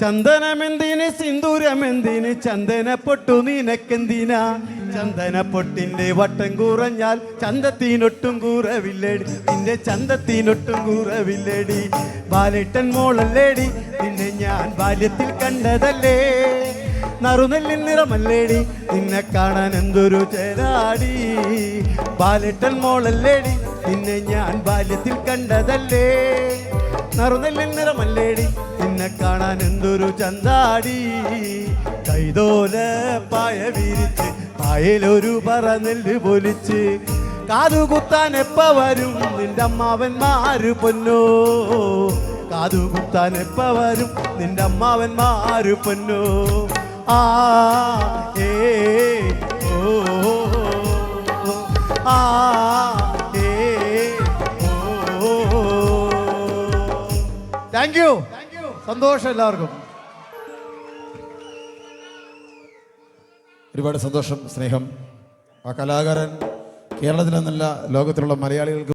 ചന്ദനമെന്തിന് സിന്ദൂരമെന്തിന്? ചന്ദന പൊട്ടു നിനക്കെന്തിനാ? ചന്ദന പൊട്ടിന്റെ വട്ടം കുറഞ്ഞാൽ ചന്തത്തിനൊട്ടും കൂറവില്ലേടി. നിന്റെ ചന്തത്തിനൊട്ടും കൂറവില്ലേടി. ബാലിട്ടൻ മോളല്ലേടി. നിന്നെ ഞാൻ ബാല്യത്തിൽ കണ്ടതല്ലേ? നറുനെല്ലിൻ നിറമല്ലേടി. നിന്നെ കാണാൻ എന്തൊരു ചേരാടി ബാലിട്ടൻ മോളല്ലേടി. നിന്നെ ഞാൻ ബാല്യത്തിൽ കണ്ടതല്ലേ? നറുനെല്ലിൻ നിറമല്ലേടി. നിന്നെ കാണാൻ എന്തൊരു ചന്താടി. കൈതോല പായ വിരിച്ച് പായലൊരു പറ നെല്ല് പൊലിച്ച് കാതുകുത്താൻ എപ്പ വരും? നിന്റെ അമ്മാവന്മാര് പൊന്നോ? കാതുകുത്താൻ എപ്പ വരും? നിന്റെ അമ്മാവന്മാര് പൊന്നോ? ആ ഏ ഓ ആ താങ്ക് യു സന്തോഷം എല്ലാവർക്കും. ഒരുപാട് സന്തോഷം സ്നേഹം. ആ കലാകാരൻ കേരളത്തിൽ നിന്നല്ല ലോകത്തിലുള്ള മലയാളികൾക്ക്